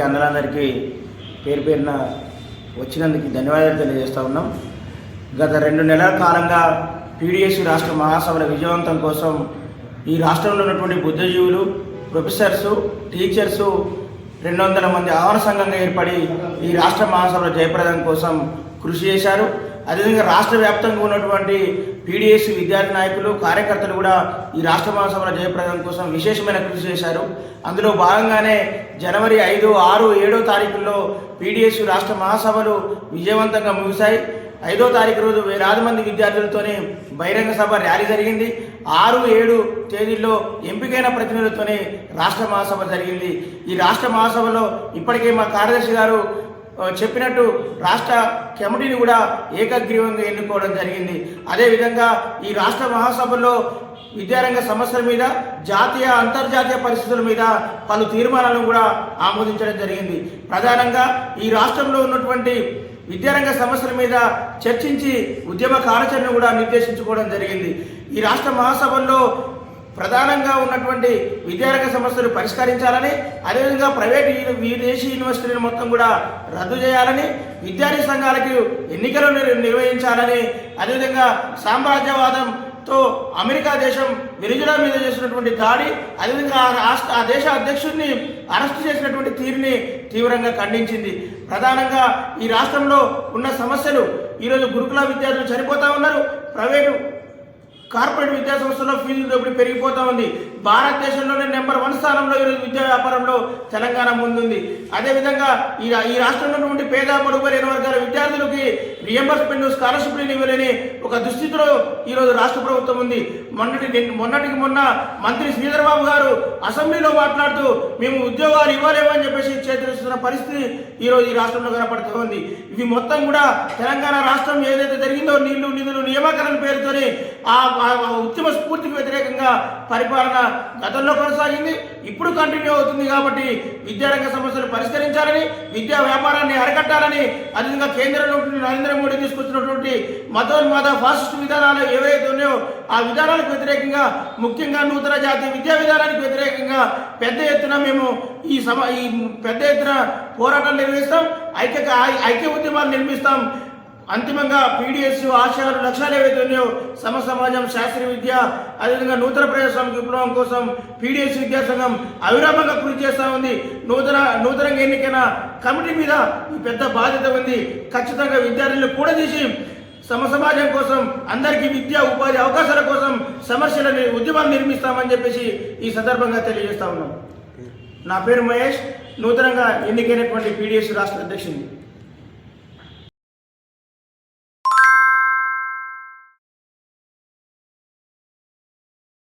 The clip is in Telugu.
పత్రికా అందరందరికీ పేరు పేరున వచ్చినందుకు ధన్యవాదాలు తెలియజేస్తూ ఉన్నాం. గత రెండు నెలల కాలంగా పీడిఎస్ రాష్ట్ర మహాసభల విజయవంతం కోసం ఈ రాష్ట్రంలో ఉన్నటువంటి బుద్ధజీవులు ప్రొఫెసర్సు టీచర్సు రెండు వందల మంది ఆహ్వాన సంఘంగా ఏర్పడి ఈ రాష్ట్ర మహాసభల జయప్రదం కోసం కృషి చేశారు. అదేవిధంగా రాష్ట్ర వ్యాప్తంగా ఉన్నటువంటి పీడిఎస్ విద్యార్థి నాయకులు కార్యకర్తలు కూడా ఈ రాష్ట్ర మహాసభల జయప్రదం కోసం విశేషమైన కృషి చేశారు. అందులో భాగంగానే జనవరి ఐదు ఆరు ఏడో తారీఖుల్లో పీడిఎస్ రాష్ట్ర మహాసభలు విజయవంతంగా ముగిశాయి. ఐదో తారీఖు రోజు వేలాది మంది విద్యార్థులతోనే బహిరంగ సభ ర్యాలీ జరిగింది. ఆరు ఏడు తేదీల్లో ఎంపికైన ప్రతినిధులతోనే రాష్ట్ర మహాసభ జరిగింది. ఈ రాష్ట్ర మహాసభలో ఇప్పటికే మా కార్యదర్శి గారు చెప్పినట్టు రాష్ట్ర కమిటీని కూడా ఏకగ్రీవంగా ఎన్నుకోవడం జరిగింది. అదేవిధంగా ఈ రాష్ట్ర మహాసభలో విద్యారంగ సమస్యల మీద జాతీయ అంతర్జాతీయ పరిస్థితుల మీద పలు తీర్మానాలను కూడా ఆమోదించడం జరిగింది. ప్రధానంగా ఈ రాష్ట్రంలో ఉన్నటువంటి విద్యారంగ సమస్యల మీద చర్చించి ఉద్యమ కార్యాచరణ కూడా నిర్దేశించుకోవడం జరిగింది. ఈ రాష్ట్ర మహాసభల్లో ప్రధానంగా ఉన్నటువంటి విద్యారంగ సమస్యలు పరిష్కరించాలని అదేవిధంగా ప్రైవేట్ విదేశీ యూనివర్సిటీలను మొత్తం కూడా రద్దు చేయాలని విద్యార్థి సంఘాలకు ఎన్నికలు నిర్వహించాలని అదేవిధంగా సామ్రాజ్యవాదంతో అమెరికా దేశం వెనిజులా మీద చేసినటువంటి దాడి అదేవిధంగా ఆ రాష్ట్ర ఆ దేశ అధ్యక్షుడిని అరెస్ట్ చేసినటువంటి తీరుని తీవ్రంగా ఖండించింది. ప్రధానంగా ఈ రాష్ట్రంలో ఉన్న సమస్యలు ఈరోజు గురుకుల విద్యార్థులు చనిపోతా ఉన్నారు ప్రైవేటు కార్పొరేట్ విద్యా సంస్థల్లో ఫీజులు ఇప్పుడు పెరిగిపోతా ఉంది. భారతదేశంలోనే నెంబర్ వన్ స్థానంలో ఈరోజు విద్యా వ్యాపారంలో తెలంగాణ ముందుంది. అదేవిధంగా ఈ ఈ రాష్ట్రంలో నుండి పేద పొడుగు లేని వర్గాల విద్యార్థులకి రియంబర్స్మెంట్ స్కాలర్షిప్లు ఇవ్వలేని ఒక దుస్థితిలో ఈరోజు రాష్ట్ర ప్రభుత్వం ఉంది. మొన్నటి మొన్నటికి మొన్న మంత్రి శ్రీధర్బాబు గారు అసెంబ్లీలో మాట్లాడుతూ మేము ఉద్యోగాలు ఇవ్వలేమని చెప్పేసి చేతులుస్తున్న పరిస్థితి ఈరోజు ఈ రాష్ట్రంలో కనపడుతూ ఉంది. ఇవి మొత్తం కూడా తెలంగాణ రాష్ట్రం ఏదైతే జరిగిందో నీళ్ళు నిధులు నియామకరణ పేరుతోని ఆ ఆ ఉద్యమ స్ఫూర్తికి వ్యతిరేకంగా పరిపాలన గతంలో కొనసాగింది ఇప్పుడు కంటిన్యూ అవుతుంది కాబట్టి విద్యారంగ సమస్యలు పరిష్కరించాలని విద్యా వ్యాపారాన్ని అరికట్టాలని అదేవిధంగా కేంద్రంలో నరేంద్ర మోడీ తీసుకొచ్చినటువంటి మతోన్మాద ఫాసిస్ట్ విధానాలు ఏవైతే ఉన్నాయో ఆ విధానాలకు వ్యతిరేకంగా ముఖ్యంగా నూతన జాతీయ విద్యా విధానానికి వ్యతిరేకంగా పెద్ద ఎత్తున మేము ఈ సమ ఈ పెద్ద ఎత్తున పోరాటాలు నిర్వహిస్తాం ఐక్య ఐక్య ఉద్యమాలు నిర్మిస్తాం. అంతిమంగా పీడిఎస్ ఆశయాలు లక్ష్యాలు ఏవైతే ఉన్నాయో సమ సమాజం శాస్త్రీయ విద్య అదేవిధంగా నూతన ప్రజాస్వామిక విప్లవం కోసం పీడిఎస్ విద్యా సంఘం అవిరామంగా కృషి చేస్తూ ఉంది. నూతన నూతనంగా ఎన్నికైన కమిటీ మీద ఈ పెద్ద బాధ్యత ఉంది. ఖచ్చితంగా విద్యార్థులను కూడా చేసి సమ సమాజం కోసం అందరికీ విద్య ఉపాధి అవకాశాల కోసం సమస్యలని ఉద్యమాన్ని నిర్మిస్తామని చెప్పేసి ఈ సందర్భంగా తెలియజేస్తా ఉన్నాం. నా పేరు మహేష్. నూతనంగా ఎన్నికైనటువంటి పీడిఎస్ రాష్ట్ర అధ్యక్షుడిని